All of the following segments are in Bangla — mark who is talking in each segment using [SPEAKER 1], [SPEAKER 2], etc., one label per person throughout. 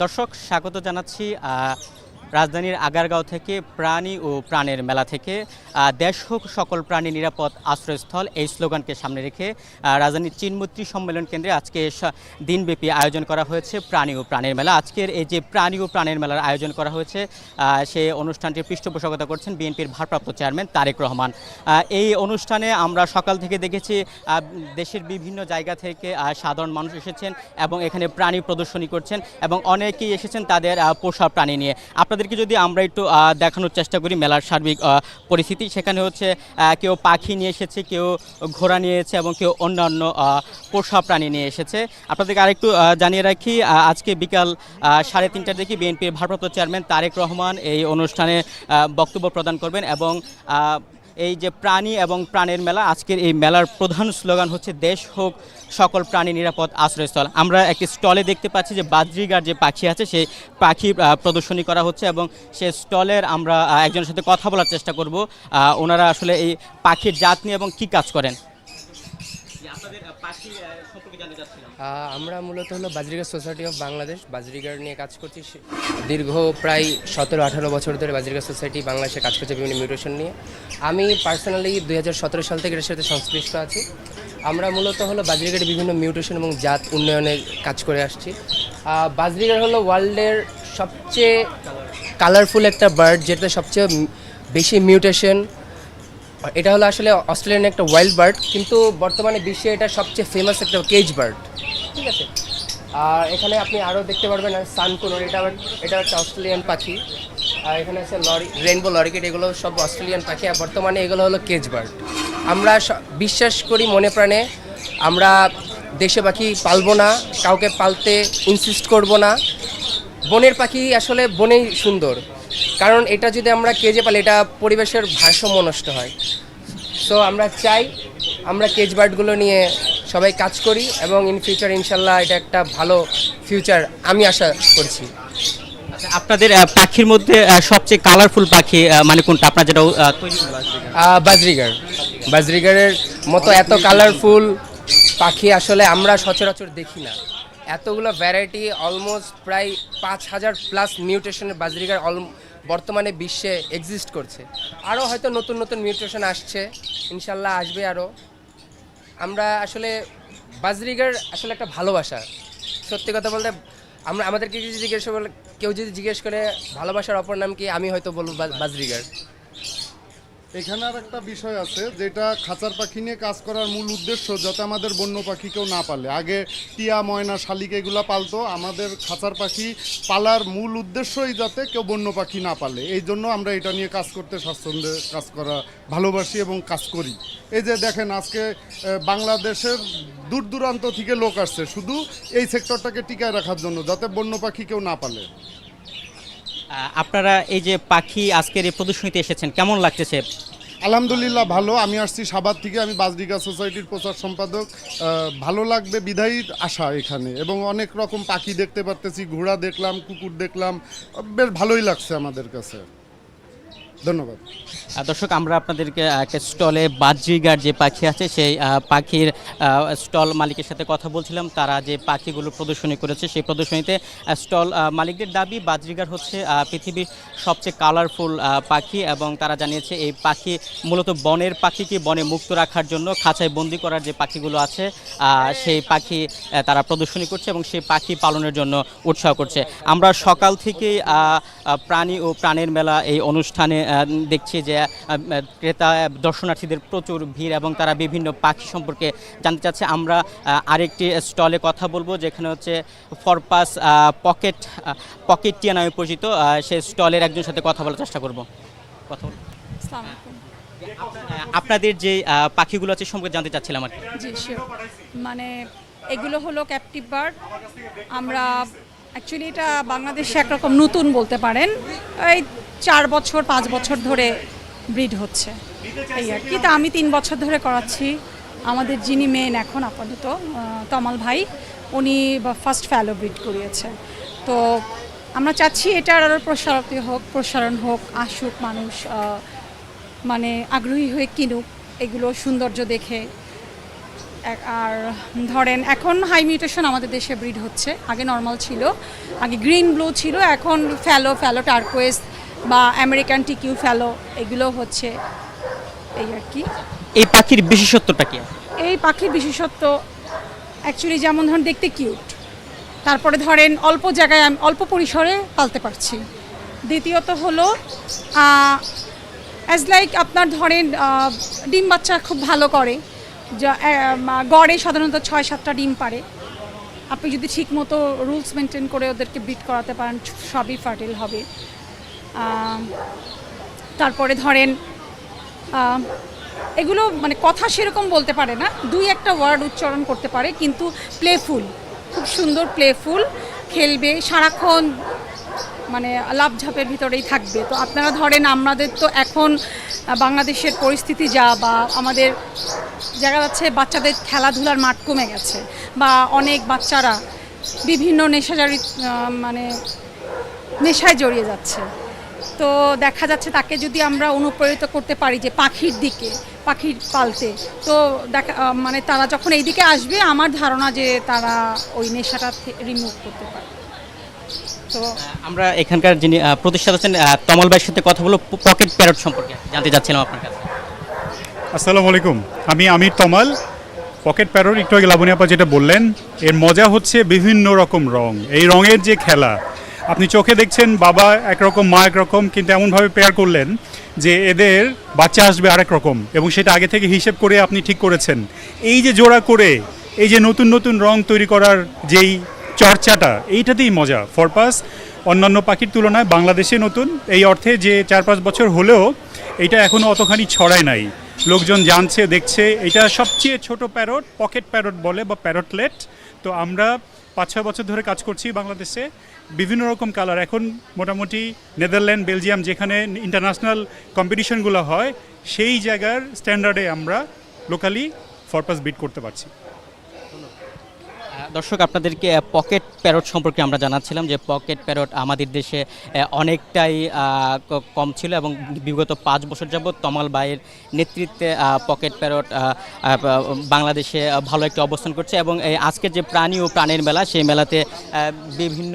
[SPEAKER 1] দর্শক স্বাগত জানাচ্ছি রাজধানীর আগারগাঁও থেকে প্রাণী ও প্রাণের মেলা থেকে দেশ হোক সকল প্রাণী নিরাপদ আশ্রয়স্থল এই স্লোগানকে সামনে রেখে রাজধানীর চিনমূর্তি সম্মেলন কেন্দ্রে আজকে দিনব্যাপী আয়োজন করা হয়েছে প্রাণী ও প্রাণের মেলা। আজকের এই যে প্রাণী ও প্রাণের মেলার আয়োজন করা হয়েছে সেই অনুষ্ঠানটির পৃষ্ঠপোষকতা করছেন বিএনপির ভারপ্রাপ্ত চেয়ারম্যান তারেক রহমান। এই অনুষ্ঠানে আমরা সকাল থেকে দেখেছি দেশের বিভিন্ন জায়গা থেকে সাধারণ মানুষ এসেছেন এবং এখানে প্রাণী প্রদর্শনী করছেন এবং অনেকেই এসেছেন তাদের পোষা প্রাণী নিয়ে। আপনাদেরকে যদি আমরা একটু দেখানোর চেষ্টা করি মেলার সার্বিক পরিস্থিতি। সেখানে হচ্ছে কেউ পাখি নিয়ে এসেছে, কেউ ঘোড়া নিয়ে এসেছে এবং কেউ অন্যান্য পোষা প্রাণী নিয়ে এসেছে। আপনাদেরকে আরেকটু জানিয়ে রাখি আজকে বিকাল সাড়ে তিনটার দিকে বিএনপির ভারপ্রাপ্ত চেয়ারম্যান তারেক রহমান এই অনুষ্ঠানে বক্তব্য প্রদান করবেন এবং এই যে প্রাণী এবং প্রাণের মেলা, আজকের এই মেলার প্রধান স্লোগান হচ্ছে দেশ হোক, সকল প্রাণী নিরাপদ আশ্রয়স্থল। আমরা একটি স্টলে দেখতে পাচ্ছি যে বাদ্রিগার যে পাখি আছে, সেই পাখি প্রদর্শনী করা হচ্ছে এবং সে স্টলের আমরা একজনের সাথে কথা বলার চেষ্টা করব। ওনারা আসলে এই পাখির জাত নিয়ে এবং কি কাজ করেন আপনাদের পাখি সম্পর্কে জানতে চাচ্ছিলাম
[SPEAKER 2] আহ, আমরা মূলত হলো budgerigar society of Bangladesh budgerigar নিয়ে কাজ করছি দীর্ঘ প্রায় সতেরো, আঠারো বছর ধরে বাজরিগার সোসাইটি বাংলাদেশে কাজ করছে বিভিন্ন মিউটেশন নিয়ে। আমি পার্সোনালি দু হাজার সতেরো সাল থেকে এর সাথে সংশ্লিষ্ট আছি। আমরা মূলত হলো বাজরিগারের বিভিন্ন মিউটেশন এবং জাত উন্নয়নের কাজ করে আসছি। বাজরিগার হলো ওয়ার্ল্ডের সবচেয়ে কালারফুল একটা বার্ড যেটাতে সবচেয়ে বেশি মিউটেশন এটা হলো আসলে অস্ট্রেলিয়ান একটা ওয়াইল্ড বার্ড কিন্তু বর্তমানে বিশ্বে এটা সবচেয়ে ফেমাস একটা কেজ বার্ড ঠিক আছে? আর এখানে আপনি আরও দেখতে পারবেন সানকুনোর এটা এটা একটা অস্ট্রেলিয়ান পাখি। আর এখানে আছে লরি রেনবো লরিকেট এগুলো সব অস্ট্রেলিয়ান পাখি, আর বর্তমানে এগুলো হলো কেজ বার্ড আমরা বিশ্বাস করি মনে প্রাণে, আমরা দেশে পাখি পালবো না, কাউকে পালতে ইনসিস্ট করব না। বনের পাখি আসলে বনেই সুন্দর। কারণ এটা যদি আমরা কেজে পালি এটা পরিবেশের ভারসাম্য নষ্ট হয়। সো আমরা চাই আমরা কেজ বার্ডগুলো নিয়ে সবাই কাজ করি এবং ইন ফিউচার ইনশাল্লাহ এটা একটা ভালো ফিউচার আমি আশা করছি।
[SPEAKER 1] আচ্ছা, আপনাদের পাখির মধ্যে সবচেয়ে কালারফুল পাখি মানে কোনটা? আপনার যেটা
[SPEAKER 2] বাজরিগার। বাজরিগারের মতো এত কালারফুল পাখি আসলে আমরা সচরাচর দেখি না। এতগুলো ভ্যারাইটি অলমোস্ট প্রায় পাঁচ হাজার প্লাস মিউটেশনের বাজরিগার অল বর্তমানে বিশ্বে এক্সিস্ট করছে। আরও হয়তো নতুন নতুন মিউটেশন আসছে। ইনশাল্লাহ আসবে আরও আমরা আসলে বাজরিগার আসলে একটা ভালোবাসা। সত্যি কথা বলতে, আমরা, আমাদেরকে যদি জিজ্ঞেস কেউ যদি জিজ্ঞেস করে, ভালোবাসার অপর নাম কি, আমি হয়তো বলব বাজরিগার
[SPEAKER 3] এখানে আর একটা বিষয় আছে, যেটা খাঁচার পাখি নিয়ে কাজ করার মূল উদ্দেশ্য যাতে আমাদের বন্য পাখি কেউ না পালে। আগে টিয়া, ময়না, শালিক এগুলো পালতো, আমাদের খাঁচার পাখি পালার মূল উদ্দেশ্যই যাতে কেউ বন্য পাখি না পালে। এই জন্য আমরা এটা নিয়ে কাজ করতে স্বাচ্ছন্দ্যে কাজ করা, ভালোবাসি এবং কাজ করি। এই যে দেখেন, আজকে বাংলাদেশের দূর দূরান্ত থেকে লোক আসছে শুধু এই সেক্টরটাকে টিকায় রাখার জন্য, যাতে বন্য পাখি কেউ না পালে।
[SPEAKER 1] আপনারা এই যে পাখি আজকের এই প্রদর্শনীতে এসেছেন, কেমন লাগতেছে?
[SPEAKER 3] আলহামদুলিল্লাহ ভালো। আমি আসছি সাবাদ থেকে, আমি বাজরিকা সোসাইটির প্রচার সম্পাদক। ভালো লাগবে বিধায়ী আশা এখানে। এবং অনেক রকম পাখি দেখতে পারতেছি, ঘোড়া দেখলাম, কুকুর দেখলাম, বেশ ভালোই লাগছে আমাদের কাছে। ধন্যবাদ।
[SPEAKER 1] দর্শক, আমরা আপনাদেরকে একটা স্টলে বাজরিগার যে পাখি আছে, সেই পাখির স্টল মালিকের সাথে কথা বলছিলাম। তারা যে পাখিগুলো প্রদর্শনী করেছে, সেই প্রদর্শনীতে স্টল মালিকদের দাবি বাজরিগার হচ্ছে পৃথিবীর সবচেয়ে কালারফুল পাখি এবং তারা জানিয়েছে এই পাখি মূলত বনের পাখিকে বনে মুক্ত রাখার জন্য খাঁচায় বন্দি করার যে পাখিগুলো আছে সেই পাখি তারা প্রদর্শনী করছে এবং সেই পাখি পালনের জন্য উৎসাহ করছে। আমরা সকাল থেকেই প্রাণী ও প্রাণের মেলা এই অনুষ্ঠানে দেখছি যে ক্রেতা দর্শনার্থীদের প্রচুর ভিড় এবং তারা বিভিন্ন পাখি সম্পর্কে জানতে চাচ্ছে। আমরা আরেকটি স্টলে কথা বলব যেখানে হচ্ছে ফরপাস পকেট পকেটিয়া নামে পরিচিত। সেই স্টলের একজনের সাথে কথা বলার চেষ্টা করব। কথা বল- আপনাদের যে পাখিগুলো আছে সম্পর্কে জানতে চাচ্ছিলাম আর
[SPEAKER 4] জি মানে এগুলো হলো ক্যাপটিভ বার্ড আমরা অ্যাকচুয়ালি এটা বাংলাদেশে একরকম নতুন বলতে পারেন। এই চার বছর, পাঁচ বছর ধরে ব্রিড হচ্ছে। এই আর কি। আমি তিন বছর ধরে করাচ্ছি। আমাদের যিনি মেন এখন আপাতত তমাল ভাই, উনি ফার্স্ট ফ্যালো ব্রিড করিয়েছে। তো আমরা চাচ্ছি এটার আরও প্রসারতি হোক, প্রসারণ হোক, আসুক মানুষ মানে আগ্রহী হয়ে কিনুক, এগুলো সৌন্দর্য দেখে। আর ধরেন, এখন হাই মিউটেশন আমাদের দেশে ব্রিড হচ্ছে। আগে নর্মাল ছিল, আগে গ্রিন ব্লু ছিল, এখন ফ্যালো ফ্যালো টার্কোয়েস বা আমেরিকান টিকিউ ফ্যালো এগুলো হচ্ছে এই আর কি।
[SPEAKER 1] এই পাখির বিশেষত্বটা কি?
[SPEAKER 4] এই পাখির বিশেষত্ব অ্যাকচুয়ালি যেমন ধরেন দেখতে কিউট তারপরে ধরেন অল্প জায়গায় আমি অল্প পরিসরে পালতে পারছি। দ্বিতীয়ত হলো অ্যাজ লাইক আপনার ধরেন ডিম বাচ্চা খুব ভালো করে গড়ে সাধারণত ছয় সাতটা ডিম পারে। আপনি যদি ঠিক মতো রুলস মেনটেন করে ওদেরকে ব্রিড করাতে পারেন সবই ফার্টিল হবে। তারপরে ধরেন এগুলো মানে কথা সেরকম বলতে পারে না, দুই একটা ওয়ার্ড উচ্চারণ করতে পারে, কিন্তু প্লেফুল খুব সুন্দর প্লেফুল খেলবে, সারাক্ষণ মানে লাভঝাপের ভিতরেই থাকবে। তো আপনারা ধরেন, আমাদের তো এখন বাংলাদেশের পরিস্থিতি যা বা আমাদের দেখা যাচ্ছে বাচ্চাদের খেলাধুলার মাঠ কমে গেছে বা অনেক বাচ্চারা বিভিন্ন নেশাজারি মানে নেশায় জড়িয়ে যাচ্ছে। তো দেখা যাচ্ছে তাকে যদি আমরা অনুপ্রেরিত করতে পারি যে পাখির দিকে পাখির পালতে তো দেখা মানে তারা যখন এই দিকে আসবে আমার ধারণা যে তারা ওই নেশাটা রিমুভ করতে পারে তো
[SPEAKER 1] আমরা এখানকার যিনি প্রতিষ্ঠাতা আছেন তমল ভাইয়ের সাথে কথা বলব পকেট প্যারট সম্পর্কে জানতে চাচ্ছিলাম আপনার কাছে।
[SPEAKER 5] আসসালামু আলাইকুম। আমি আমির তমাল। পকেট প্যারোর একটু আগে লাবণী আপা যেটা বললেন এর মজা হচ্ছে বিভিন্ন রকম রং। এই রঙের যে খেলা আপনি চোখে দেখছেন, বাবা একরকম, মা একরকম, কিন্তু এমনভাবে পেয়ার করলেন যে এদের বাচ্চা আসবে আরেক রকম এবং সেটা আগে থেকে হিসেব করে আপনি ঠিক করেছেন। এই যে জোড়া করে, এই যে নতুন নতুন রং তৈরি করার যেই চর্চাটা, এইটাতেই মজা। ফরপাস অন্যান্য পাখির তুলনায় বাংলাদেশে নতুন, এই অর্থে যে চার, পাঁচ বছর হলেও এটা এখনও অতখানি ছড়ায় নাই। লোকজন জানছে, দেখছে, এটা সবচেয়ে ছোট প্যারট পকেট প্যারট বলে বা প্যারটলেট তো আমরা পাঁচ, ছয় বছর ধরে কাজ করছি বাংলাদেশে, বিভিন্ন রকম কালার এখন মোটামুটি নেদারল্যান্ড বেলজিয়াম যেখানে ইন্টারন্যাশনাল কম্পিটিশনগুলো হয়, সেই জায়গার স্ট্যান্ডার্ডে আমরা লোকালি ফরপাস বিট করতে পারছি।
[SPEAKER 1] দর্শক, আপনাদেরকে পকেট প্যারট সম্পর্কে আমরা জানাচ্ছিলাম যে পকেট প্যারট আমাদের দেশে অনেকটাই কম ছিল এবং বিগত পাঁচ বছর যাবৎ তমাল বাইয়ের নেতৃত্বে পকেট প্যারট বাংলাদেশে ভালো একটি অবস্থান করছে এবং আজকের যে প্রাণী ও প্রাণের মেলা, সেই মেলাতে বিভিন্ন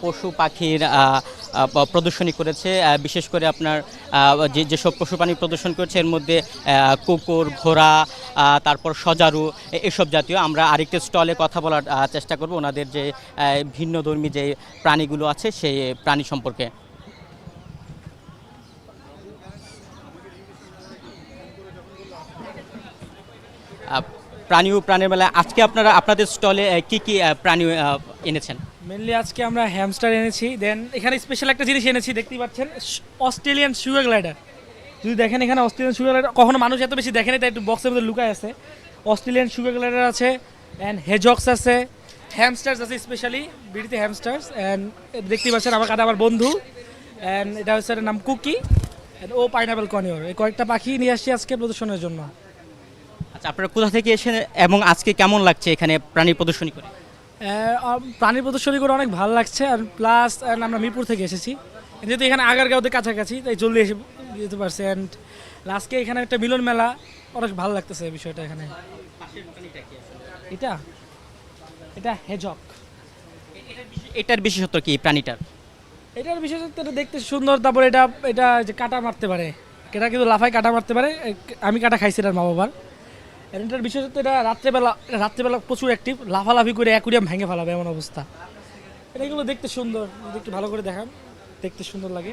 [SPEAKER 1] পশু পাখির প্রদর্শনী করেছে বিশেষ করে আপনার যে, যেসব পশু প্রাণী প্রদর্শন করেছে, এর মধ্যে কুকুর, ঘোড়া তারপর সজারু এসব জাতীয়। আমরা আরেকটি স্টলে কথা বলার চেষ্টা করব ওনাদের যে ভিন্ন ধর্মী যে প্রাণীগুলো আছে সেই প্রাণী সম্পর্কে। প্রাণী ও প্রাণীর মেলায় আজকে আপনারা, আপনাদের স্টলে কি কি প্রাণী এনেছেন?
[SPEAKER 6] মেনলি আজকে আমরা হ্যামস্টার এনেছি দেন এখানে স্পেশাল একটা জিনিস এনেছি, দেখতেই পাচ্ছেন অস্ট্রেলিয়ান সুগার গ্লাইডার যদি দেখেন এখানে অস্ট্রেলিয়ান সুগার গ্লাইডার কখনো মানুষ এত বেশি দেখেনি, তাই একটু বক্সের মধ্যে লুকায় আছে। অস্ট্রেলিয়ান সুগার গ্লাইডার আছে অ্যান্ড হেজক্স আছে হ্যামস্টার্স আছে স্পেশালি বিড়িতে হ্যামস্টার্স অ্যান্ড দেখতেই পাচ্ছেন আমার কাছে আমার বন্ধু অ্যান্ড এটা হচ্ছে নাম কুকি অ্যান্ড ও পাইনাপেল কনিওর এই কয়েকটা পাখি নিয়ে আসছি আজকে প্রদর্শনের জন্য।
[SPEAKER 1] আচ্ছা আপনারা কোথা থেকে এসে এবং আজকে কেমন লাগছে এখানে প্রাণী প্রদর্শনী করে?
[SPEAKER 6] প্রাণীর প্রদর্শনী করে অনেক ভালো লাগছে আর প্লাস আমরা মিরপুর থেকে এসেছি। যেহেতু এখানে আগারগাঁওতে কাছাকাছি তাই জলদি এসে যেতে পারছি। অ্যান্ড লাস্টকে এখানে একটা মিলন মেলা অনেক ভালো লাগতেছে বিষয়টা এখানে। এটা? এটা হেজক
[SPEAKER 1] এটার বিশেষত্ব কি প্রাণীটার?
[SPEAKER 6] এটার বিশেষত্ব এটা দেখতে সুন্দর তারপর এটা এটা যে কাটা মারতে পারে। এটা কিন্তু লাফায় কাটা মারতে পারে। আমি কাটা খাইছি এটার মা বাবার এটার বিশেষত্ব এটা রাত্রেবেলা রাত্রেবেলা প্রচুর অ্যাক্টিভ লাফালাফি করে অ্যাকুরিয়াম ভেঙে ফেলাবে এমন অবস্থা। এটা এগুলো দেখতে সুন্দর। যদি একটু ভালো করে দেখান দেখতে সুন্দর লাগে।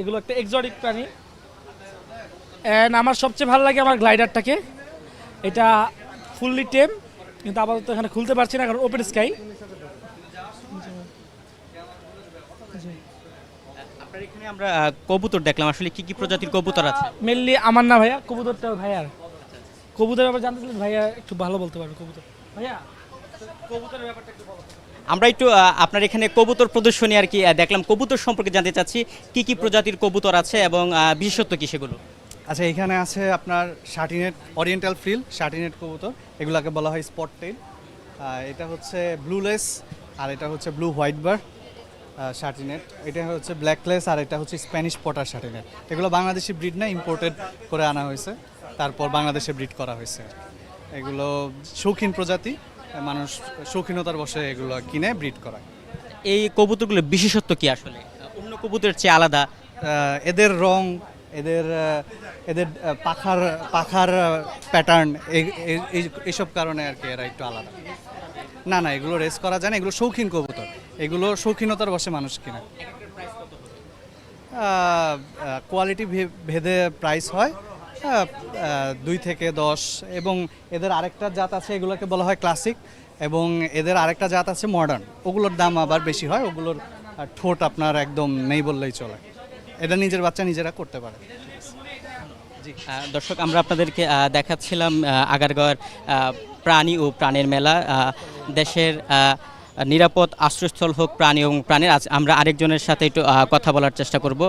[SPEAKER 6] এগুলো একটা এক্সোটিক প্রাণী। অ্যান্ড আমার সবচেয়ে ভালো লাগে আমার গ্লাইডারটাকে এটা ফুললি টেম কিন্তু আপাতত এখানে খুলতে পারছি না কারণ ওপেন স্কাই
[SPEAKER 1] আপনার এখানে আমরা কবুতর দেখলাম। আসলে কি কি প্রজাতির কবুতর আছে?
[SPEAKER 6] মেনলি আমার না ভাইয়া কবুতরটা ভাইয়ার কবুতরের ব্যাপারে জানতে চাইলে ভাইয়া একটু ভালো বলতে পারবে কবুতর। ভাইয়া কবুতরের ব্যাপারটা একটু বলো।
[SPEAKER 1] আমরা একটু আপনার এখানে কবুতর প্রদর্শনী আর কি দেখলাম। কবুতর সম্পর্কে জানতে চাচ্ছি কি কি প্রজাতির কবুতর আছে এবং বিশেষত্ব কি সেগুলো?
[SPEAKER 7] আচ্ছা এখানে আছে আপনার শার্টিনেট ওরিয়েন্টাল ফ্রিল শার্টিনেট কবুতর। এগুলাকে বলা হয় স্পট টেল এটা হচ্ছে ব্লুলেস আর এটা হচ্ছে ব্লু হোয়াইট বার শার্টিনেট। এটা হচ্ছে ব্ল্যাকলেস আর এটা হচ্ছে স্প্যানিশ পটার শার্টিনেট। এগুলো বাংলাদেশি ব্রিড না ইম্পোর্টেড করে আনা হয়েছে। তারপর বাংলাদেশে ব্রিড করা হয়েছে। এগুলো শৌখিন প্রজাতি মানুষ শৌখিনতার বসে এগুলো কিনে ব্রিড করায়।
[SPEAKER 1] এই কবুতরগুলোর বিশেষত্ব কি আসলে? অন্য কবুতরের চেয়ে আলাদা?
[SPEAKER 7] এদের রং এদের এদের পাখার পাখার প্যাটার্ন এইসব কারণে আর কি এরা একটু আলাদা। না না, এগুলো রেস করা যায় না, এগুলো শৌখিন কবুতর। এগুলো শৌখিনতার বসে মানুষ কিনে। কোয়ালিটি ভেদে প্রাইস হয়। দুই থেকে দশ, এবং এদের আরেকটা জাত আছে, এগুলোকে বলা হয় ক্লাসিক এবং এদের আরেকটা জাত আছে মডার্ন ওগুলোর দাম আবার বেশি হয়, ওগুলোর ঠোঁট আপনার একদম নেই বললেই চলে। এটা নিজের বাচ্চা নিজেরা করতে পারে।
[SPEAKER 1] দর্শক, আমরা আপনাদেরকে দেখাচ্ছিলাম আগারগড় প্রাণী ও প্রাণের মেলা দেশের নিরাপদ আশ্রয়স্থল হোক প্রাণী এবং প্রাণের। আজ আমরা আরেকজনের সাথে একটু কথা বলার চেষ্টা করব।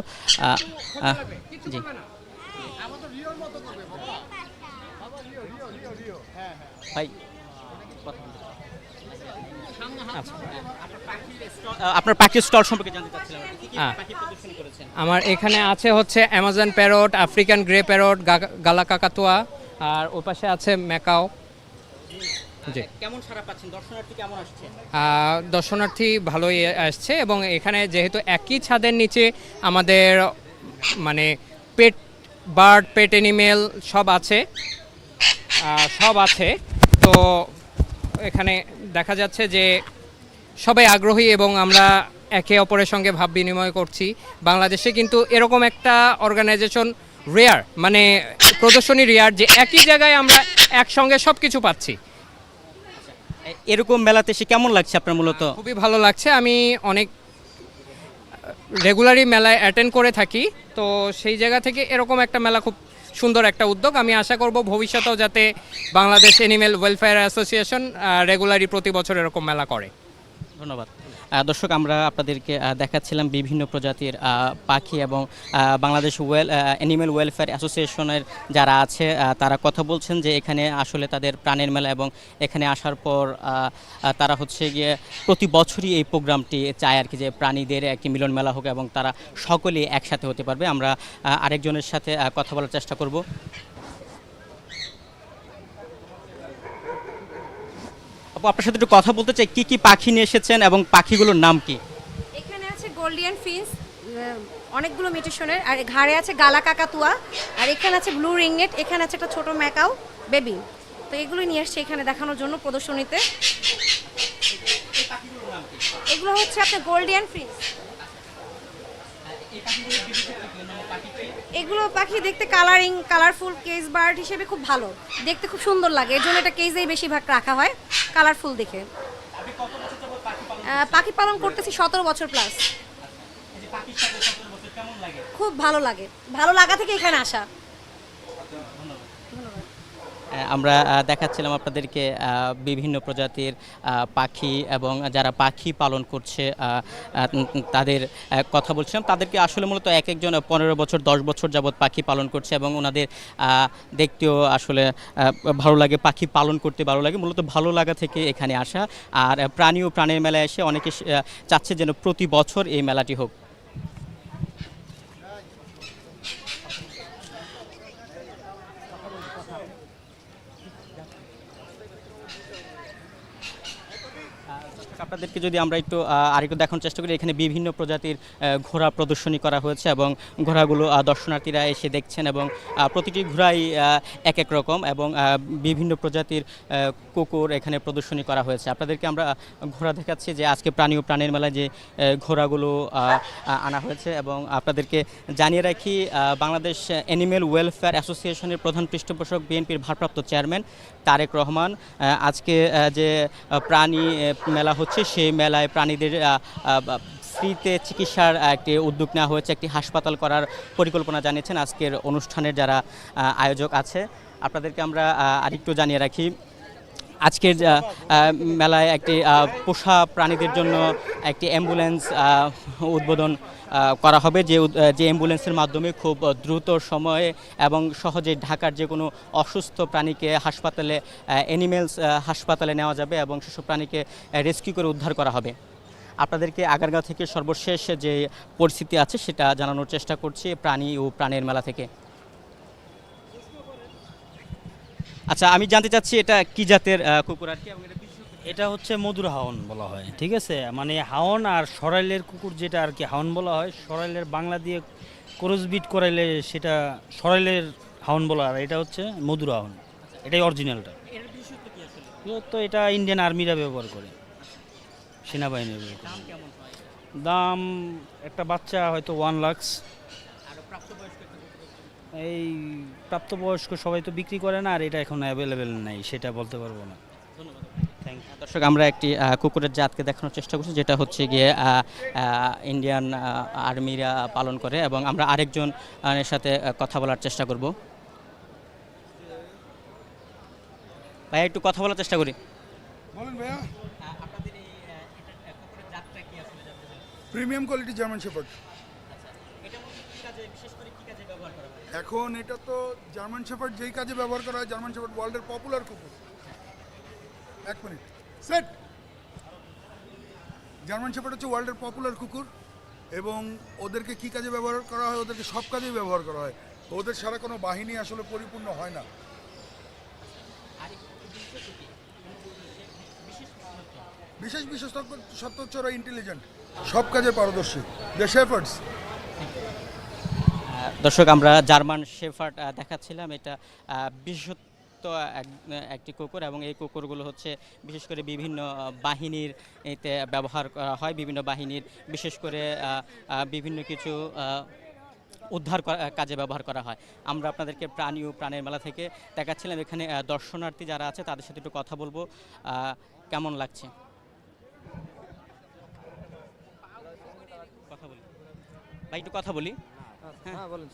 [SPEAKER 1] জি। ভাই আচ্ছা। আপনার পাখির স্টল সম্পর্কে জানতে চাচ্ছিলাম।
[SPEAKER 8] হ্যাঁ।
[SPEAKER 1] পাখি
[SPEAKER 8] আমার এখানে আছে হচ্ছে Amazon parrot African grey parrot galah কাকাতুয়া আর ওই পাশে আছে ম্যাকাও
[SPEAKER 1] দর্শনার্থী
[SPEAKER 8] ভালোই আসছে এবং এখানে যেহেতু একই ছাদের নিচে আমাদের মানে পেট বার্ড পেট এনিমেল সব আছে সব আছে তো এখানে দেখা যাচ্ছে যে সবাই আগ্রহী এবং আমরা একে অপরের সঙ্গে ভাব বিনিময় করছি। বাংলাদেশে কিন্তু এরকম একটা অর্গানাইজেশন রেয়ার মানে প্রদর্শনী রেয়ার যে একই জায়গায় আমরা একসঙ্গে সব কিছু পাচ্ছি।
[SPEAKER 1] এরকম মেলাতে সে কেমন লাগছে আপনার মূলত?
[SPEAKER 8] খুবই ভালো লাগছে। আমি অনেক রেগুলারই মেলায় অ্যাটেন্ড করে থাকি। তো সেই জায়গা থেকে এরকম একটা মেলা খুব সুন্দর একটা উদ্যোগ। আমি আশা করব ভবিষ্যতেও যাতে বাংলাদেশ অ্যানিমেল ওয়েলফেয়ার অ্যাসোসিয়েশন রেগুলারই প্রতি বছর এরকম মেলা করে।
[SPEAKER 1] ধন্যবাদ। দর্শক, আমরা আপনাদেরকে দেখাচ্ছিলাম বিভিন্ন প্রজাতির পাখি এবং বাংলাদেশ ওয়েল অ্যানিমেল ওয়েলফেয়ার অ্যাসোসিয়েশনের যারা আছে তারা কথা বলছেন যে এখানে আসলে তাদের প্রাণের মেলা এবং এখানে আসার পর তারা হচ্ছে গিয়ে প্রতি বছরই এই প্রোগ্রামটি চায় আর কি যে প্রাণীদের একটি মিলন মেলা হোক এবং তারা সকলেই একসাথে হতে পারবে। আমরা আরেকজনের সাথে কথা বলার চেষ্টা করব। আপু আপনার সাথে একটু কথা বলতে চাই কি কি পাখি নিয়ে এসেছেন এবং পাখিগুলোর নাম কি?
[SPEAKER 9] এখানে আছে গোল্ডিয়ান ফিন্স অনেকগুলো মিউটেশনের আর ঘাড়ে আছে গালা কাকাতুয়া আর এখানে আছে ব্লু রিংনেট এখানে আছে একটা ছোট ম্যাকাও বেবি। তো এগুলো নিয়ে আসছে এখানে দেখানোর জন্য প্রদর্শনীতে। এগুলো হচ্ছে আপনার গোল্ডিয়ান ফিন্স। এগুলো পাখি দেখতে কালারিং কালারফুল কেস বার্ড হিসেবে খুব ভালো। দেখতে খুব সুন্দর লাগে, এর জন্য এটা কেজেই বেশিরভাগ রাখা হয় কালারফুল দেখে। পাখি পালন করতেছি সতেরো বছর প্লাস খুব ভালো লাগে, ভালো লাগা থেকে এখানে আসা।
[SPEAKER 1] আমরা দেখাচ্ছিলাম আপনাদেরকে বিভিন্ন প্রজাতির পাখি এবং যারা পাখি পালন করছে তাদের কথা বলছিলাম। তাদেরকে আসলে মূলত এক একজন পনেরো বছর, দশ বছর যাবৎ পাখি পালন করছে এবং ওনাদের দেখতেও আসলে ভালো লাগে, পাখি পালন করতে ভালো লাগে। মূলত ভালো লাগা থেকে এখানে আসা। আর প্রাণী ও প্রাণের মেলায় এসে অনেকে চাচ্ছে যেন প্রতি বছর এই মেলাটি হোক। আপনাদেরকে যদি আমরা একটু আরেকটু দেখানোর চেষ্টা করি, এখানে বিভিন্ন প্রজাতির ঘোড়া প্রদর্শনী করা হয়েছে এবং ঘোড়াগুলো দর্শনার্থীরা এসে দেখছেন এবং প্রতিটি ঘোড়াই এক এক রকম এবং বিভিন্ন প্রজাতির কুকুর এখানে প্রদর্শনী করা হয়েছে। আপনাদেরকে আমরা ঘোড়া দেখাচ্ছি যে আজকে প্রাণী ও প্রাণীর মেলায় যে ঘোড়াগুলো আনা হয়েছে এবং আপনাদেরকে জানিয়ে রাখি বাংলাদেশ অ্যানিমেল ওয়েলফেয়ার অ্যাসোসিয়েশনের প্রধান পৃষ্ঠপোষক বিএনপির ভারপ্রাপ্ত চেয়ারম্যান তারেক রহমান আজকে যে প্রাণী মেলা হচ্ছে সেই মেলায় প্রাণীদের ফ্রিতে চিকিৎসার একটি উদ্যোগ নেওয়া হয়েছে, একটি হাসপাতাল করার পরিকল্পনা জানিয়েছেন আজকের অনুষ্ঠানের যারা আয়োজক আছে। আপনাদেরকে আমরা আরেকটু জানিয়ে রাখি আজকের মেলায় একটি পোষা প্রাণীদের জন্য একটি অ্যাম্বুলেন্স উদ্বোধন করা হবে। যে যে অ্যাম্বুলেন্সের মাধ্যমে খুব দ্রুত সময়ে এবং সহজে ঢাকার যে কোনো অসুস্থ প্রাণীকে হাসপাতালে অ্যানিমেলস হাসপাতালে নেওয়া যাবে এবং সেসব প্রাণীকে রেস্কিউ করে উদ্ধার করা হবে। আপনাদেরকে আগারগাঁও থেকে সর্বশেষ যে পরিস্থিতি আছে সেটা জানানোর চেষ্টা করছি প্রাণী ও প্রাণের মেলা থেকে। আচ্ছা আমি জানতে চাচ্ছি এটা কি জাতের কুকুর আর কি এটা
[SPEAKER 10] হচ্ছে মধুর হাওন বলা হয় ঠিক আছে? মানে হাওন আর সরাইলের কুকুর যেটা আর কি হাওন বলা হয় সরাইলের বাংলা দিয়ে ক্রসবিট করাইলে সেটা সরাইলের হাওন বলা আর এটা হচ্ছে মধুর হাওন এটাই অরিজিনালটা তো এটা ইন্ডিয়ান আর্মিরা ব্যবহার করে সেনাবাহিনীর ব্যবহার করে।
[SPEAKER 1] দাম
[SPEAKER 10] দাম একটা বাচ্চা হয়তো ওয়ান লাক্স
[SPEAKER 1] আর প্রাপ্তবয়স্ক একটা কুকুর?
[SPEAKER 10] এই প্রাপ্তবয়স্ক সবাই তো বিক্রি করে না আর এটা এখন অ্যাভেলেবেল নেই সেটা বলতে পারব না।
[SPEAKER 1] ধন্যবাদ
[SPEAKER 10] থ্যাংক ইউ
[SPEAKER 1] দর্শক আমরা একটি কুকুরের জাতকে দেখানোর চেষ্টা করছি যেটা হচ্ছে গিয়ে ইন্ডিয়ান আর্মিরা পালন করে এবং আমরা আরেকজন এর সাথে কথা বলার চেষ্টা করব। ভাই একটু কথা বলার চেষ্টা করি।
[SPEAKER 11] বলেন ভাইয়া।
[SPEAKER 1] আপনাদের এই কুকুরের জাতটা কি আসলে জানতে চাই?
[SPEAKER 11] প্রিমিয়াম কোয়ালিটি জার্মান শেপার্ড
[SPEAKER 1] এটা মূলত কি কাজে বিশেষ করে কি কাজে ব্যবহার করা হয়
[SPEAKER 11] এখন এটা তো জার্মান শেপার্ড যেই কাজে ব্যবহার করা হয় জার্মান শেপার্ড ওয়ার্ল্ডের পপুলার কুকুর। এক মিনিট সেট জার্মান শেপার্ড হচ্ছে ওয়ার্ল্ডের পপুলার কুকুর এবং ওদেরকে কি কাজে ব্যবহার করা হয়, ওদেরকে সব কাজেই ব্যবহার করা হয়। ওদের ছাড়া কোনো বাহিনী আসলে পরিপূর্ণ হয় না। বিশেষ বিশেষত্ব সত্য হচ্ছে ওরা ইন্টেলিজেন্ট সব কাজে পারদর্শী। দ্য শেফার্ডস
[SPEAKER 1] দর্শক, আমরা জার্মান শেফার্ড দেখাচ্ছিলাম। এটা এক- একটি কুকুর এবং এই কুকুরগুলো হচ্ছে বিশেষ করে বিভিন্ন বাহিনীর এতে ব্যবহার করা হয়, বিভিন্ন বাহিনীর বিশেষ করে বিভিন্ন কিছু উদ্ধার কাজে ব্যবহার করা হয়। আমরা আপনাদেরকে প্রাণী ও প্রাণের মেলা থেকে দেখাচ্ছিলাম। এখানে দর্শনার্থী যারা আছে, তাদের সাথে একটু কথা বলব। কেমন লাগছে? কথা বলি। ভাই, একটু কথা বলি।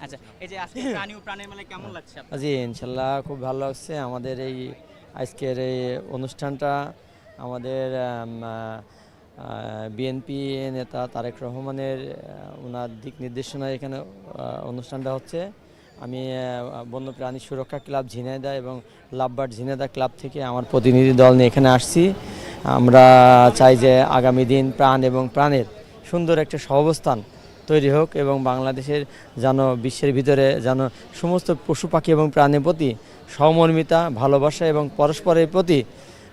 [SPEAKER 1] আচ্ছা এই যে আজকে প্রাণী ও প্রাণের মেলায় কেমন লাগছে
[SPEAKER 12] জি ইনশাল্লাহ খুব ভালো লাগছে। আমাদের এই আজকের এই অনুষ্ঠানটা আমাদের বিএনপি নেতা তারেক রহমানের ওনার দিক নির্দেশনায় এখানে অনুষ্ঠানটা হচ্ছে। আমি বন্যপ্রাণী সুরক্ষা ক্লাব ঝিনাইদা এবং লাভবার্ড ঝিনাইদা ক্লাব থেকে আমার প্রতিনিধি দল নিয়ে এখানে আসছি। আমরা চাই যে আগামী দিন প্রাণ এবং প্রাণের সুন্দর একটা সহাবস্থান তৈরি হোক এবং বাংলাদেশের যেন বিশ্বের ভিতরে যেন সমস্ত পশু পাখি এবং প্রাণীর প্রতি সহমর্মিতা, ভালোবাসা এবং পরস্পরের প্রতি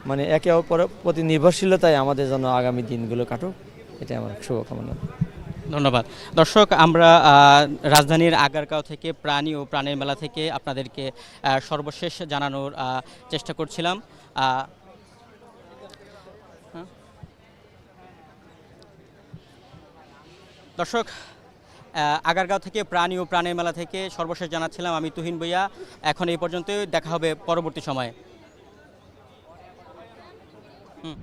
[SPEAKER 12] মানে একে অপরের প্রতি নির্ভরশীলতায় আমাদের যেন আগামী দিনগুলো কাটুক, এটাই আমার শুভকামনা।
[SPEAKER 1] ধন্যবাদ। দর্শক, আমরা রাজধানীর আগারগাঁও থেকে প্রাণী ও প্রাণের মেলা থেকে আপনাদেরকে সর্বশেষ জানানোর চেষ্টা করছিলাম আহ, হ্যাঁ। দর্শক আগারগাঁও থেকে প্রাণী ও প্রাণের মেলা থেকে সর্বশেষ জানাচ্ছিলাম আমি তুহিন বইয়া এখন এই পর্যন্তই, দেখা হবে পরবর্তী সময়ে। হুম।